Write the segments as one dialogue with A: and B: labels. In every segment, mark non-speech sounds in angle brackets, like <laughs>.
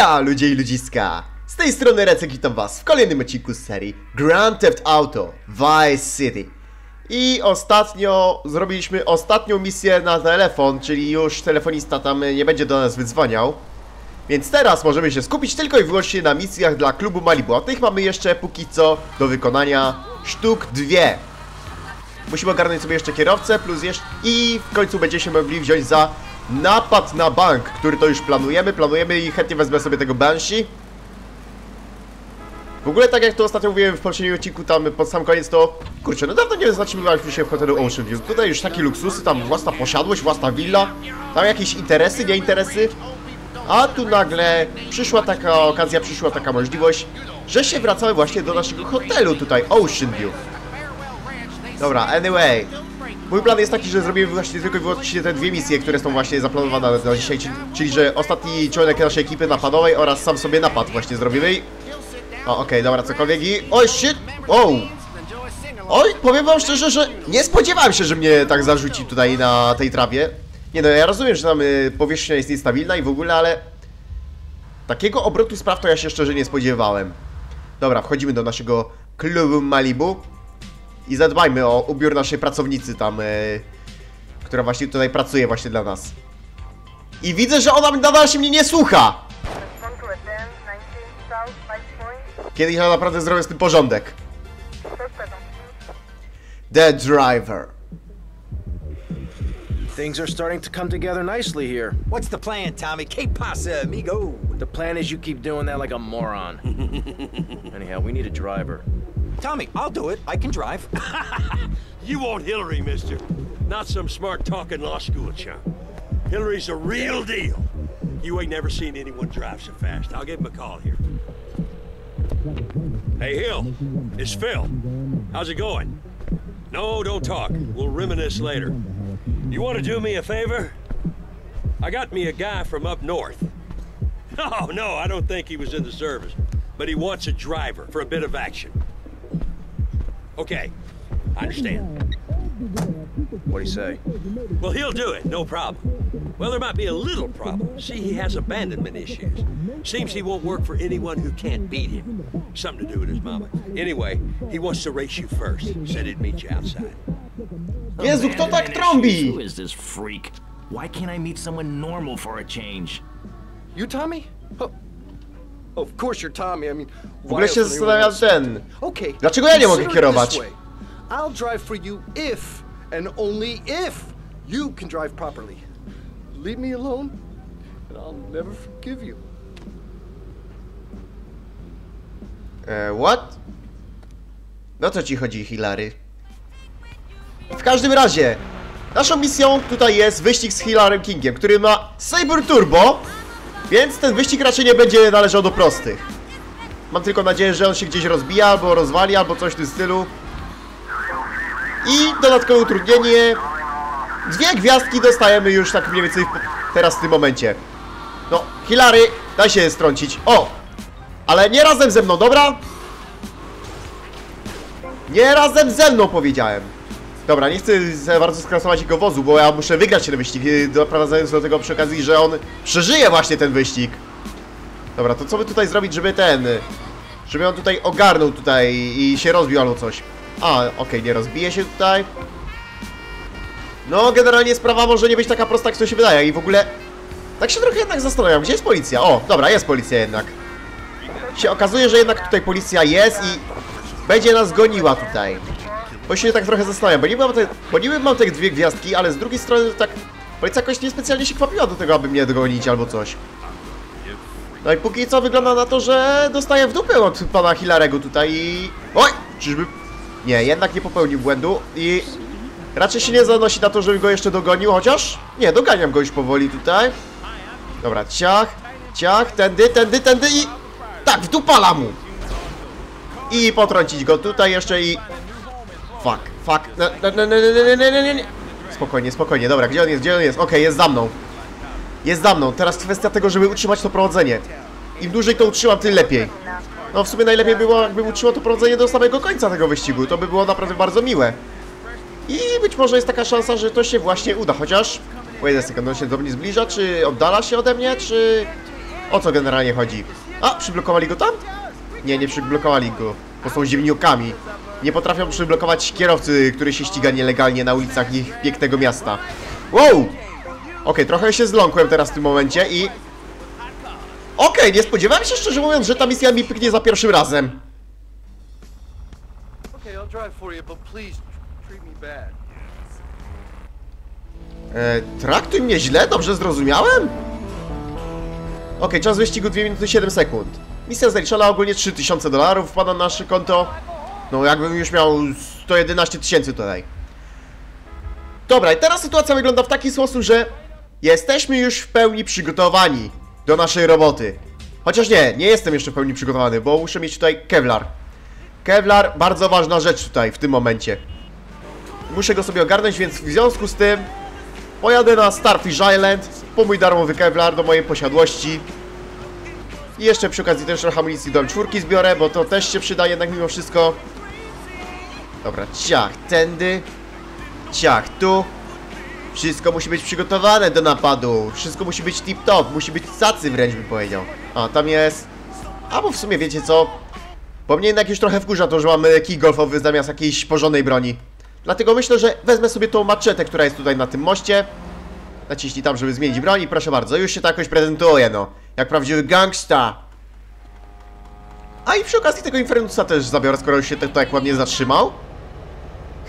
A: Heja, ludzie i ludziska! Z tej strony Recek witam was w kolejnym odcinku serii Grand Theft Auto Vice City. I ostatnio zrobiliśmy ostatnią misję na telefon, czyli już telefonista tam nie będzie do nas wydzwaniał. Więc teraz możemy się skupić tylko i wyłącznie na misjach dla klubu Malibu. A tych mamy jeszcze póki co do wykonania sztuk dwie. Musimy ogarnąć sobie jeszcze kierowcę, plus jeszcze... I w końcu będziemy mogli wziąć za napad na bank, który to już planujemy. Planujemy i chętnie wezmę sobie tego Banshee. W ogóle tak jak to ostatnio mówiłem w poprzednim odcinku, tam pod sam koniec to... Kurczę, no dawno nie zatrzymywaliśmy się w hotelu Ocean View. Tutaj już takie luksusy, tam własna posiadłość, własna willa. Tam jakieś interesy, nie interesy. A tu nagle przyszła taka okazja, przyszła taka możliwość, że się wracamy właśnie do naszego hotelu tutaj, Ocean View. Dobra, anyway. Mój plan jest taki, że zrobimy właśnie tylko i wyłącznie te dwie misje, które są właśnie zaplanowane na dzisiaj, czyli, że ostatni członek naszej ekipy napadowej oraz sam sobie napad właśnie zrobimy. O, okej, dobra, cokolwiek i... Oj, shit! Wow! Oj, powiem wam szczerze, że nie spodziewałem się, że mnie tak zarzuci tutaj na tej trawie. Nie no, ja rozumiem, że tam y, powierzchnia jest niestabilna i w ogóle, ale... Takiego obrotu spraw to ja się szczerze nie spodziewałem. Dobra, wchodzimy do naszego klubu Malibu. I zadbajmy o ubiór naszej pracownicy tam, e, która właśnie tutaj pracuje właśnie dla nas. I widzę, że ona nadal się mnie nie słucha!
B: One to advance 19 South Five Point.
A: Kiedyś ja naprawdę zrobię z tym porządek. The driver.
C: Things are starting to come together nicely here.
D: What's the plan, Tommy? Que pasa, amigo?
C: The plan is you keep doing that like a moron. <laughs> Anyhow, we need a driver.
D: Tommy, I'll do it. I can drive. <laughs>
E: You want Hillary, mister. Not some smart talking law school chump. Hillary's a real deal. You ain't never seen anyone drive so fast. I'll give him a call here. Hey, Hill. It's Phil. How's it going? No, don't talk. We'll reminisce later. You want to do me a favor? I got me a guy from up north. No, <laughs> oh, no, I don't think he was in the service. But he wants a driver for a bit of action. Okay, I understand.
C: What'd he say?
E: Well, he'll do it, no problem. Well, there might be a little problem. See, he has abandonment issues. Seems he won't work for anyone who can't beat him. Something to do with his mama. Anyway, he wants to race you first. Said he'd meet you outside.
A: Jezu, kto tak trąbi?
F: is this freak? Why can't I meet someone normal for a change?
G: You Tommy? Oh, of course you're Tommy. I mean,
A: W ogóle się zastanawiam ten...
G: Okay.
A: Dlaczego ja nie mogę kierować?
G: I'll drive for you if and only if you can drive properly. Leave me alone, and I'll never forgive you.
A: E, what? No co ci chodzi, Hilary? W każdym razie, naszą misją tutaj jest wyścig z Hilarem Kingiem, który ma Saber Turbo, więc ten wyścig raczej nie będzie należał do prostych. Mam tylko nadzieję, że on się gdzieś rozbija, albo rozwali, albo coś w tym stylu. I dodatkowe utrudnienie. Dwie gwiazdki dostajemy już tak mniej więcej teraz w tym momencie. No, Hilary, daj się strącić. O! Ale nie razem ze mną, dobra? Nie razem ze mną powiedziałem. Dobra, nie chcę za bardzo skrasować jego wozu, bo ja muszę wygrać ten wyścig, yy, doprowadzając do tego przy okazji, że on przeżyje właśnie ten wyścig. Dobra, to co by tutaj zrobić, żeby ten... Żeby on tutaj ogarnął tutaj i się rozbił albo coś. A, okej, nie rozbije się tutaj. No, generalnie sprawa może nie być taka prosta, jak to się wydaje i w ogóle... Tak się trochę jednak zastanawiam, gdzie jest policja? O, dobra, jest policja jednak. Się okazuje, że jednak tutaj policja jest i będzie nas goniła tutaj. Bo się tak trochę zastanawiam, bo niby mam te, bo niby mam te dwie gwiazdki, ale z drugiej strony tak policja jakoś niespecjalnie się kwapiła do tego, aby mnie dogonić albo coś. No i póki co wygląda na to, że dostaję w dupę od pana Hilarego tutaj i... Oj! Czyżby... Nie, jednak nie popełnił błędu i... Raczej się nie zanosi na to, żeby go jeszcze dogonił, chociaż... Nie, doganiam go już powoli tutaj. Dobra, ciach, ciach, tędy, tędy, tędy i... Tak, wdupala mu! I potrącić go tutaj jeszcze i... Fuck, fuck. No no, no, no, no, no, no, no, no, no, Spokojnie, spokojnie. Dobra, gdzie on jest? Gdzie on jest? Okej, okay, jest za mną. Jest za mną. Teraz kwestia tego, żeby utrzymać to prowadzenie. Im dłużej to utrzymam, tym lepiej. No w sumie najlepiej było, jakby utrzymał to prowadzenie do samego końca tego wyścigu. To by było naprawdę bardzo miłe. I być może jest taka szansa, że to się właśnie uda, chociaż... Wait second, on się do mnie zbliża, czy oddala się ode mnie, czy... O co generalnie chodzi? A, przyblokowali go tam? Nie, nie przyblokowali go, bo są ziemniokami. Nie potrafią przyblokować kierowcy, który się ściga nielegalnie na ulicach ich pięknego miasta. Wow! Okej, trochę się zląkłem teraz w tym momencie i... Okej, nie spodziewałem się szczerze mówiąc, że ta misja mi pyknie za pierwszym razem. E, traktuj mnie źle? Dobrze zrozumiałem? Okej, czas wyścigu 2 minuty 7 sekund. Misja zaliczona ogólnie 3000 dolarów wpada na nasze konto. No jakbym już miał 111 tysięcy tutaj. Dobra, i teraz sytuacja wygląda w taki sposób, że jesteśmy już w pełni przygotowani do naszej roboty. Chociaż nie, nie jestem jeszcze w pełni przygotowany, bo muszę mieć tutaj Kevlar. Kevlar, bardzo ważna rzecz tutaj, w tym momencie. Muszę go sobie ogarnąć, więc w związku z tym Pojadę na Starfish Island po mój darmowy Kevlar do mojej posiadłości. I jeszcze przy okazji też trochę amunicji do M4 zbiorę, bo to też się przyda jednak mimo wszystko. Dobra, ciach, tędy. Ciach, tu. Wszystko musi być przygotowane do napadu. Wszystko musi być tip-top, musi być cacy wręcz bym powiedział. A, tam jest... A, bo w sumie wiecie co? Bo mnie jednak już trochę wkurza to, że mamy kij golfowy zamiast jakiejś porządnej broni. Dlatego myślę, że wezmę sobie tą maczetę, która jest tutaj na tym moście. Naciśnij tam, żeby zmienić broń i proszę bardzo, już się to jakoś prezentuje, no. Jak prawdziwy gangsta. A i przy okazji tego Infernusa też zabiorę, skoro już się tak, tak ładnie zatrzymał.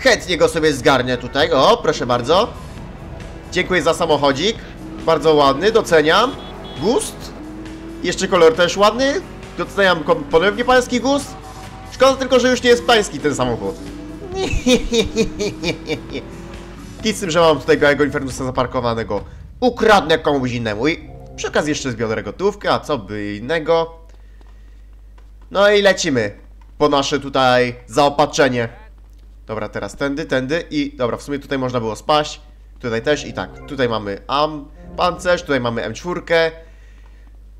A: Chętnie go sobie zgarnę tutaj, o, proszę bardzo. Dziękuję za samochodzik. Bardzo ładny, doceniam. Gust. Jeszcze kolor też ładny. Doceniam ponownie pański gust. Szkoda tylko, że już nie jest pański ten samochód. <laughs> Kit z tym, że mam tutaj białego Infernusa zaparkowanego. Ukradnę komuś innemu i przy okazji jeszcze zbiorę gotówkę, a co by innego. No i lecimy po nasze tutaj zaopatrzenie. Dobra, teraz tędy, tędy i dobra, w sumie tutaj można było spaść. Tutaj też i tak. Tutaj mamy am, pancerz, tutaj mamy M4.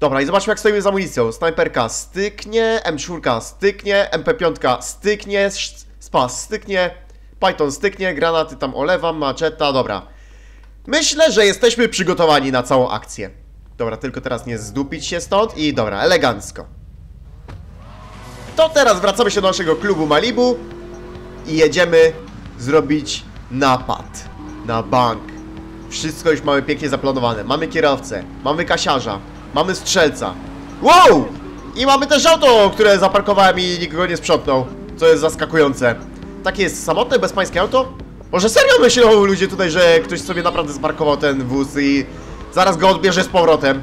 A: Dobra, i zobaczmy jak stoimy z amunicją. Snajperka styknie, M4 styknie, MP5 styknie, spas styknie, Python styknie, granaty tam olewam, maczeta, dobra. Myślę, że jesteśmy przygotowani na całą akcję. Dobra, tylko teraz nie zdupić się stąd i dobra, elegancko. To teraz wracamy się do naszego klubu Malibu i jedziemy zrobić napad na bank. Wszystko już mamy pięknie zaplanowane. Mamy kierowcę, mamy kasiarza, mamy strzelca. Wow! I mamy też auto, które zaparkowałem i nikt go nie sprzątnął. Co jest zaskakujące. Takie jest samotne, bezpańskie auto? Może serio myślą ludzie tutaj, że ktoś sobie naprawdę zaparkował ten wóz i zaraz go odbierze z powrotem.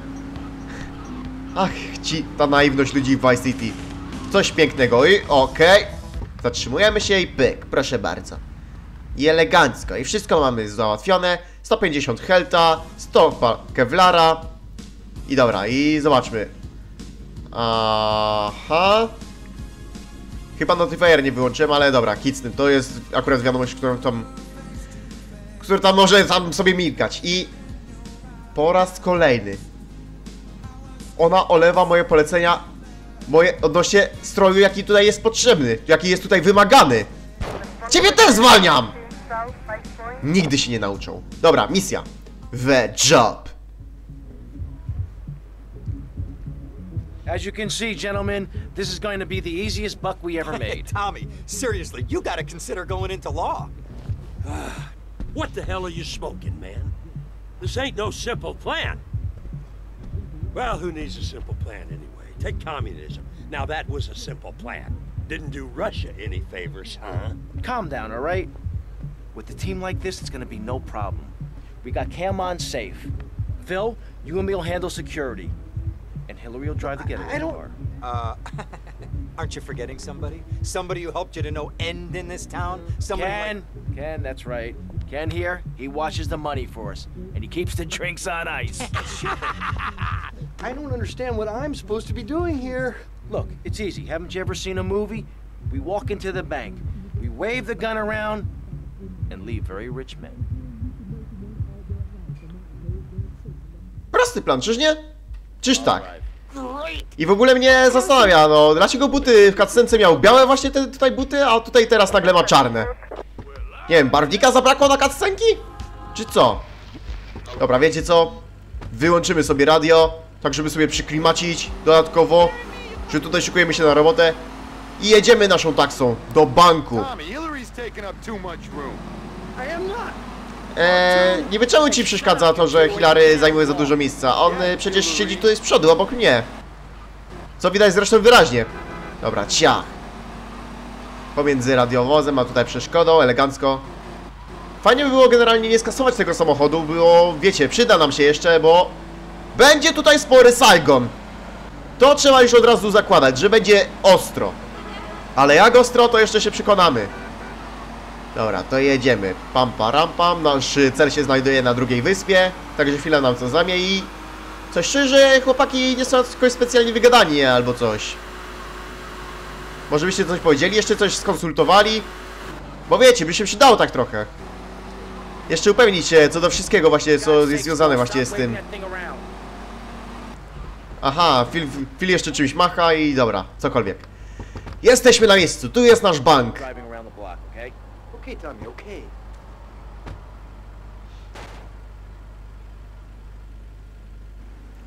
A: Ach, ci, ta naiwność ludzi w Vice City. Coś pięknego i okej. Zatrzymujemy się i pyk, proszę bardzo. I elegancko. I wszystko mamy załatwione. 150 helta, 100 pa- kevlara. I dobra, i zobaczmy. Aha. Chyba notifier nie wyłączyłem, ale dobra, tym. To jest akurat wiadomość, którą tam... Która tam może tam sobie milkać. I... Po raz kolejny. Ona olewa moje polecenia moje odnośnie stroju, jaki tutaj jest potrzebny, jaki jest tutaj wymagany. Ciebie też zwalniam! Nigdy się nie nauczą. Dobra, misja. The job.
C: As you can see, gentlemen, this is going to be the easiest buck we ever made.
D: Tommy, seriously, you gotta consider going into law. <sighs>
E: What the hell are you smoking, man? This ain't no simple plan. Well, who needs a simple plan anyway? Take communism. Now that was a simple plan. Didn't do Russia any favors, huh?
C: Calm down, all right? With a team like this, it's going to be no problem. We got Cam on safe. Phil, you and me will handle security. And Hillary will drive the getaway
D: I don't-
C: car.
D: Uh, <laughs> aren't you forgetting somebody? Somebody who helped you to no end in this town? Somebody like-
C: Ken, Ken, that's right. Ken here, he watches the money for us, and he keeps the drinks on ice. <laughs> <laughs>
G: I don't understand what I'm supposed to be doing here.
C: Look, it's easy. Haven't you ever seen a movie? We walk into the bank, we wave the gun around, and leave very rich men.
A: Prosty plan, czyż nie? Czyż tak? I w ogóle mnie zastanawia, no, dlaczego buty w cutscence miał białe właśnie te tutaj buty, a tutaj teraz nagle ma czarne. Nie wiem, barwnika zabrakło na cutscenki? Czy co? Dobra, wiecie co? Wyłączymy sobie radio tak żeby sobie przyklimacić dodatkowo, że tutaj szykujemy się na robotę i jedziemy naszą taksą do banku. Eee, niby czemu ci przeszkadza to, że Hilary zajmuje za dużo miejsca? On y, przecież siedzi tutaj z przodu, obok mnie. Co widać zresztą wyraźnie. Dobra, ciach. Pomiędzy radiowozem a tutaj przeszkodą, elegancko. Fajnie by było generalnie nie skasować tego samochodu, było, wiecie, przyda nam się jeszcze, bo będzie tutaj spory Saigon. To trzeba już od razu zakładać, że będzie ostro. Ale jak ostro, to jeszcze się przekonamy. Dobra, to jedziemy. Pam, param, pam. Nasz y, cel się znajduje na drugiej wyspie. Także chwilę nam co zamie i... Coś szczerze, chłopaki nie są jakoś specjalnie wygadani albo coś. Może byście coś powiedzieli, jeszcze coś skonsultowali? Bo wiecie, by się przydało tak trochę. Jeszcze upewnić się co do wszystkiego właśnie, co jest związane właśnie z tym. Aha, Phil, Phil jeszcze czymś macha i dobra, cokolwiek. Jesteśmy na miejscu, tu jest nasz bank.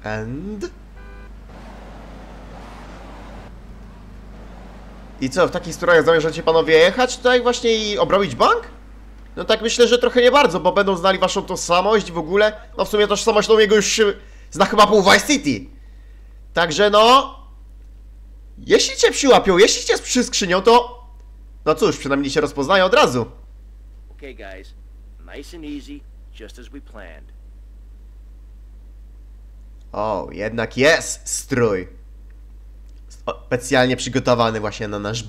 A: And... I co, w takich strojach zamierzacie panowie jechać tutaj właśnie i obrobić bank? No tak myślę, że trochę nie bardzo, bo będą znali waszą tożsamość w ogóle. No w sumie tożsamość Tomiego już zna chyba pół Vice City. Także no... Jeśli cię przyłapią, jeśli cię przy skrzynią, to... No cóż, przynajmniej się rozpoznają od razu.
C: Okay, guys. Nice and easy, just as we planned.
A: O, jednak jest strój. Specjalnie przygotowany właśnie na nasz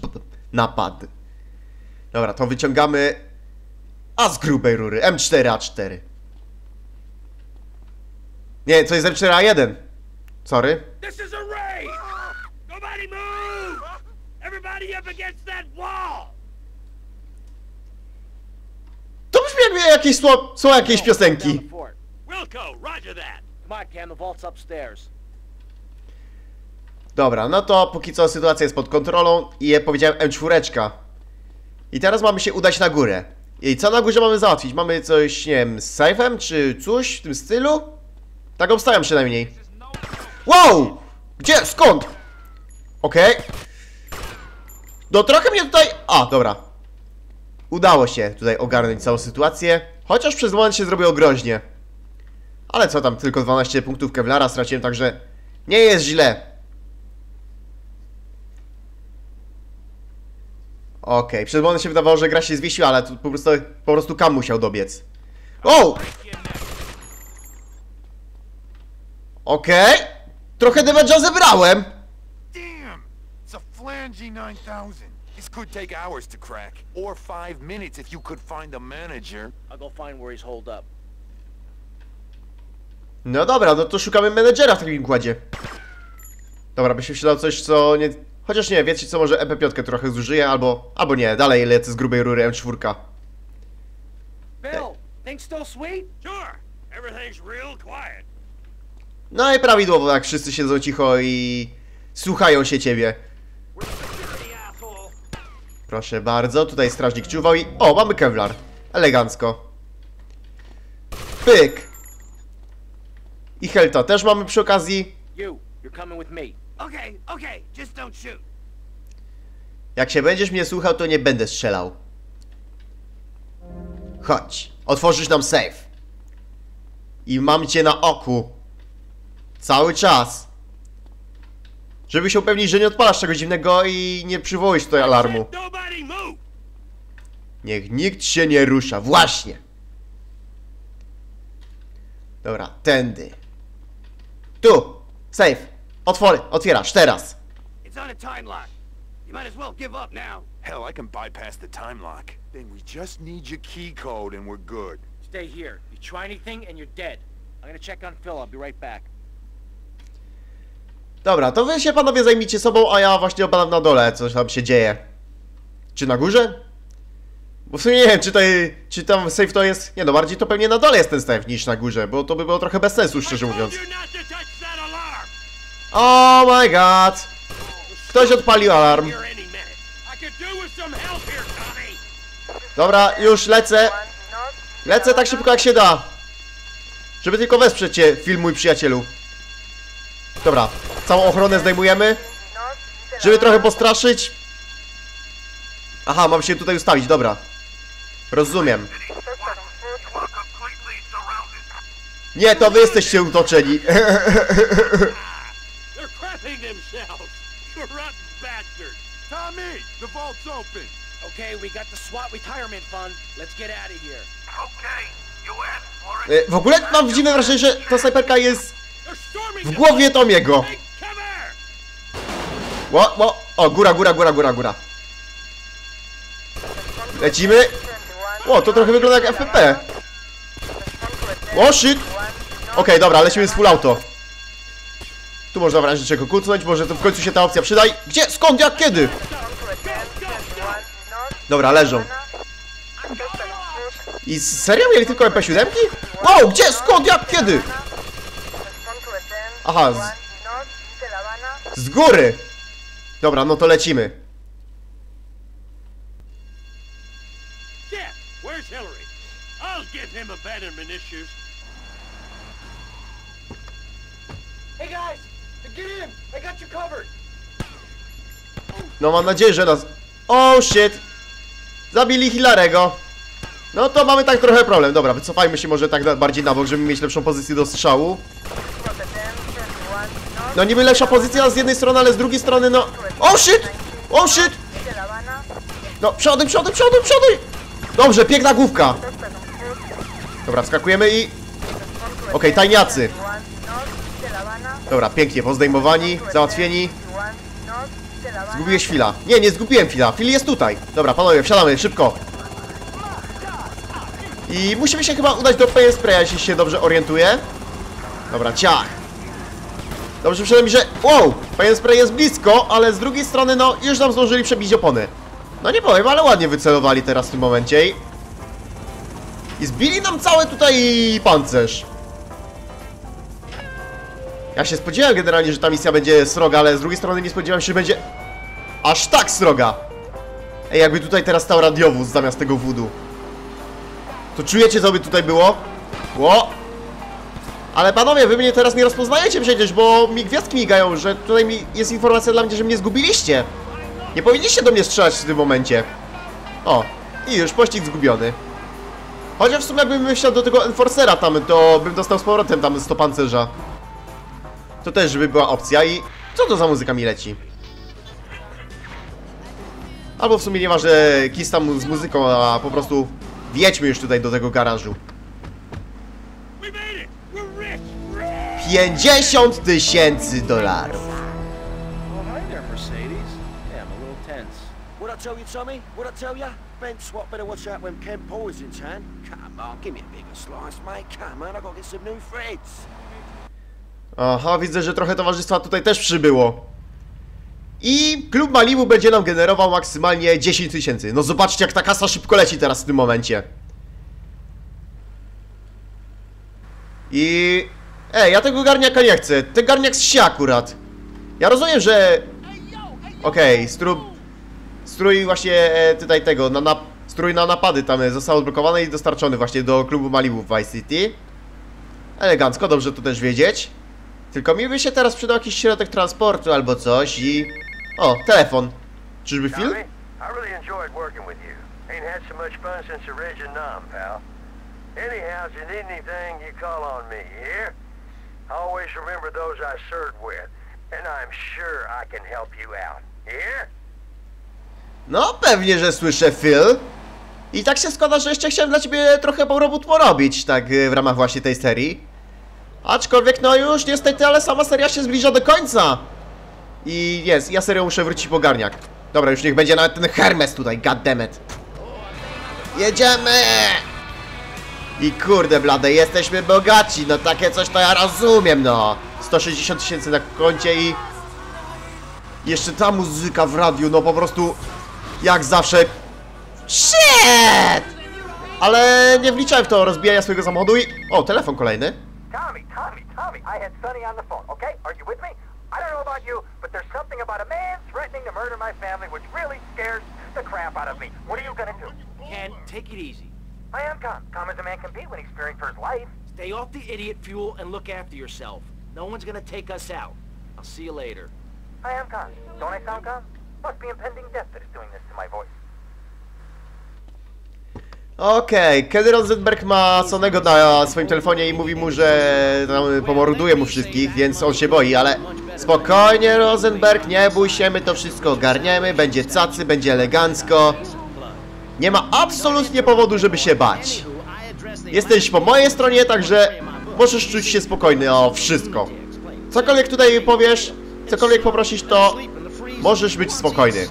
A: napad. Dobra, to wyciągamy. A z grubej rury. M4A4. Nie, to jest M4A1. Sorry.
E: This is a raid! Nobody move! Everybody up against that wall!
A: To brzmi jakby jakieś sło, są jakieś piosenki.
E: Wilco, roger that!
C: Come on, Cam, the vault's upstairs.
A: Dobra, no to póki co sytuacja jest pod kontrolą i je powiedziałem M4. I teraz mamy się udać na górę. I co na górze mamy załatwić? Mamy coś, nie wiem, z sejfem czy coś w tym stylu? Tak obstawiam przynajmniej. Wow! Gdzie? Skąd? Okej. No trochę mnie tutaj... A, dobra. Udało się tutaj ogarnąć całą sytuację. Chociaż przez moment się zrobiło groźnie. Ale co tam, tylko 12 punktów Kevlara straciłem, także nie jest źle. Okej, przez moment się wydawało, że gra się zwiesiła, ale tu po prostu, po prostu Kam musiał dobiec. O! Okej. Trochę damage'a zebrałem.
H: Damn! It's a flange 9000. This could take hours to crack. Or five minutes if you could find a manager.
C: I'll go find where he's holed up.
A: No dobra, no to szukamy menedżera w takim układzie. Dobra, by się przydał coś, co nie... Chociaż nie, wiecie co, może MP5 trochę zużyję, albo... Albo nie, dalej lecę z grubej rury M4.
C: Bill, things still sweet?
E: Sure, everything's real quiet.
A: No i prawidłowo, jak wszyscy siedzą cicho i... Słuchają się ciebie. Proszę bardzo, tutaj strażnik czuwał i... O, mamy Kevlar. Elegancko. Pyk. I Helta też mamy przy okazji. Jak się będziesz mnie słuchał, to nie będę strzelał. Chodź, otworzysz nam safe. I mam cię na oku. Cały czas. Żeby się upewnić, że nie odpalasz czegoś dziwnego i nie przywołujesz tutaj alarmu. Niech nikt się nie rusza, właśnie. Dobra, tędy. Tu, safe. Otwory, otwierasz, teraz.
E: It's on a time lock. You might as well give up now.
H: Hell, I can bypass the time lock. Then we just need your key code and we're good.
C: Stay here. You try anything and you're dead. I'm gonna check on Phil. I'll be right back.
A: Dobra, to wy się panowie zajmijcie sobą, a ja właśnie opadam na dole, co tam się dzieje. Czy na górze? Bo w sumie nie wiem, czy, tutaj, czy tam safe to jest... Nie no, bardziej to pewnie na dole jest ten safe niż na górze, bo to by było trochę bez sensu, szczerze mówiąc. Oh my god! Ktoś odpalił alarm. Dobra, już lecę. Lecę tak szybko jak się da. Żeby tylko wesprzeć cię, film mój przyjacielu. Dobra, całą ochronę zdejmujemy, żeby trochę postraszyć. Aha, mam się tutaj ustawić, dobra. Rozumiem. Nie, to wy jesteście utoczeni. <laughs>
E: You.
H: Tommy, the vault's open.
C: Okay, we got the SWAT retirement fund. Let's get out of here.
A: E, W ogóle mam dziwne wrażenie, że ta snajperka jest w głowie Tomiego. Ło, ło. O, góra, góra, góra, góra, góra. Lecimy. O, to trochę wygląda jak FPP. O, shit. Okej, dobra, lecimy z full auto. Tu można w razie czego kucnąć, może to w końcu się ta opcja przyda. I- Gdzie? Skąd? Jak? Kiedy? Dobra, leżą. I serio mieli tylko MP7? Wow, gdzie? Skąd? Jak? Kiedy? Aha, z- Z góry! Dobra, no to lecimy. No mam nadzieję, że nas... Oh shit! Zabili Hilarego. No to mamy tak trochę problem. Dobra, wycofajmy się może tak bardziej na bok, żeby mieć lepszą pozycję do strzału. No niby lepsza pozycja z jednej strony, ale z drugiej strony no... Oh shit! Oh shit! No, przodem, przodem, przodem, przodem! Dobrze, piękna główka. Dobra, wskakujemy i... Okej, tajniacy. Dobra, pięknie, pozdejmowani, załatwieni. Zgubiłeś chwila. Nie, nie zgubiłem chwila. Fil jest tutaj. Dobra, panowie, wsiadamy, szybko. I musimy się chyba udać do Spraya, jeśli się dobrze orientuję. Dobra, ciach. Dobrze przynajmniej, że... Wow! Pain Spray jest blisko, ale z drugiej strony, no, już nam zdążyli przebić opony. No nie powiem, ale ładnie wycelowali teraz w tym momencie. I, I zbili nam cały tutaj pancerz. Ja się spodziewałem generalnie, że ta misja będzie sroga, ale z drugiej strony nie spodziewałem się, że będzie aż tak sroga. Ej, jakby tutaj teraz stał radiowóz zamiast tego wudu. To czujecie, co by tutaj było? Ło! Ale panowie, wy mnie teraz nie rozpoznajecie przecież, bo mi gwiazdki migają, że tutaj mi jest informacja dla mnie, że mnie zgubiliście. Nie powinniście do mnie strzelać w tym momencie. O, i już pościg zgubiony. Chociaż w sumie jakbym wsiadł do tego Enforcera tam, to bym dostał z powrotem tam 100 pancerza. To też by była opcja i... Co to za muzyka mi leci? Albo w sumie nieważne, kis tam z muzyką, a po prostu wjedźmy już tutaj do tego garażu.
E: We made it! We're rich!
A: 50 tysięcy dolarów.
C: Oh. What I tell you, Tommy? What I tell? Ben Swap better watch out when Ken Paul is in town. Come on, give me a bigger slice, mate. Come on, I gotta get some new friends.
A: Aha, widzę, że trochę towarzystwa tutaj też przybyło. I klub Malibu będzie nam generował maksymalnie 10 tysięcy. No zobaczcie, jak ta kasa szybko leci teraz w tym momencie. I... Ej, ja tego garniaka nie chcę. Ten garniak się akurat. Ja rozumiem, że... Okej, strój... Strój właśnie e, tutaj tego, na, na... Strój na napady tam e, został odblokowany i dostarczony właśnie do klubu Malibu w Vice City. Elegancko, dobrze to też wiedzieć. Tylko mi by się teraz przydał jakiś środek transportu albo coś i... O, telefon. Czyżby
I: pal. Anyhow, if you need anything, you call on me, you hear? Always remember those I served with, and I'm sure I can help you out. Hear?
A: No, pewnie, że słyszę Phil. I tak się składa, że jeszcze chciałem dla ciebie trochę robót porobić, tak y, w ramach właśnie tej serii. Aczkolwiek, no już niestety, ale sama seria się zbliża do końca. I jest, ja serio muszę wrócić po garniak. Dobra, już niech będzie nawet ten Hermes tutaj, goddammit. Jedziemy! I kurde blade, jesteśmy bogaci, no takie coś to ja rozumiem, no. 160 tysięcy na koncie i... Jeszcze ta muzyka w radiu, no po prostu... Jak zawsze... Shit! Ale nie wliczałem w to rozbijania swojego samochodu i... O, telefon kolejny.
I: Tommy, Tommy, Tommy, I had Sonny on the phone, okay? Are you with me? I don't know about you, but there's something about a man threatening to murder my family which really scares the crap out of me. What are you gonna do?
C: Ken, take it easy.
I: I am calm. Calm as a man can be when he's fearing for his life.
C: Stay off the idiot fuel and look after yourself. No one's gonna take us out. I'll see you later.
B: I am calm. Don't I sound calm? Must be impending death that is doing this to my voice.
A: Okej, kiedy Rosenberg ma Sonego na swoim telefonie i mówi mu, że tam pomorduje mu wszystkich, więc on się boi, ale spokojnie Rosenberg, nie bój się, my to wszystko ogarniemy, będzie cacy, będzie elegancko. Nie ma absolutnie powodu, żeby się bać. Jesteś po mojej stronie, także możesz czuć się spokojny o wszystko. Cokolwiek tutaj powiesz, cokolwiek poprosisz, to możesz być spokojny.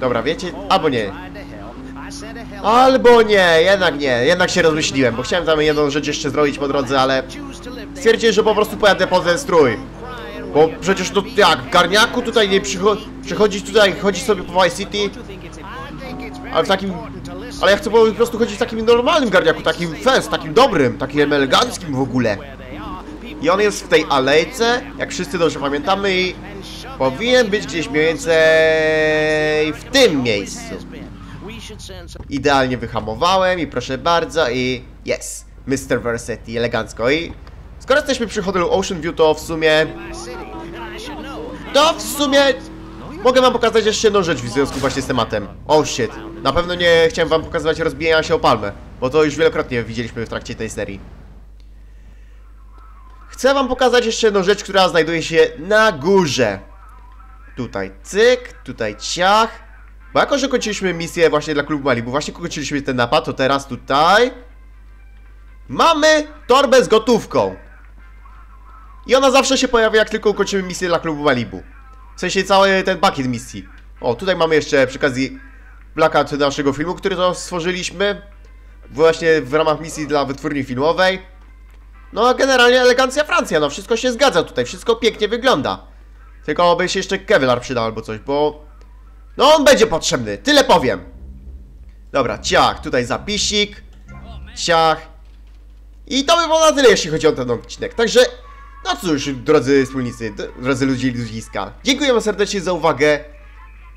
A: Dobra, wiecie? Albo nie. Albo nie, jednak nie, jednak się rozmyśliłem, bo chciałem tam jedną rzecz jeszcze zrobić po drodze, ale stwierdziłem, że po prostu pojadę po ten strój. Bo przecież to jak, w garniaku tutaj nie przycho przychodzić tutaj, chodzić sobie po Vice City, ale w takim... Ale ja chcę po prostu chodzić w takim normalnym garniaku, takim fest, takim dobrym, takim eleganckim w ogóle. I on jest w tej alejce, jak wszyscy dobrze pamiętamy i powinien być gdzieś mniej więcej w tym miejscu. Idealnie wyhamowałem i proszę bardzo i yes, Mr. Versetti, elegancko i skoro jesteśmy przy hotelu Ocean View to w sumie to w sumie mogę wam pokazać jeszcze jedną rzecz w związku właśnie z tematem oh shit, na pewno nie chciałem wam pokazywać rozbijania się o palmę bo to już wielokrotnie widzieliśmy w trakcie tej serii Chcę wam pokazać jeszcze jedną rzecz, która znajduje się na górze Tutaj cyk, tutaj ciach bo jako, że kończyliśmy misję właśnie dla klubu Malibu, właśnie kończyliśmy ten napad, to teraz tutaj... Mamy torbę z gotówką. I ona zawsze się pojawia, jak tylko ukończymy misję dla klubu Malibu. W sensie cały ten pakiet misji. O, tutaj mamy jeszcze przy okazji plakat naszego filmu, który to stworzyliśmy. Właśnie w ramach misji dla wytwórni filmowej. No, a generalnie elegancja Francja, no wszystko się zgadza tutaj, wszystko pięknie wygląda. Tylko by się jeszcze Kevlar przydał albo coś, bo no on będzie potrzebny, tyle powiem. Dobra, ciach, tutaj zapisik. Ciach. I to by było na tyle, jeśli chodzi o ten odcinek. Także, no cóż, drodzy wspólnicy, drodzy ludzie ludziska. Dziękuję serdecznie za uwagę.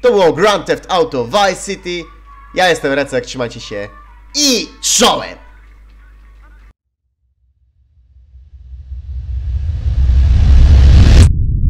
A: To było Grand Theft Auto Vice City. Ja jestem Recek, trzymajcie się. I czołem!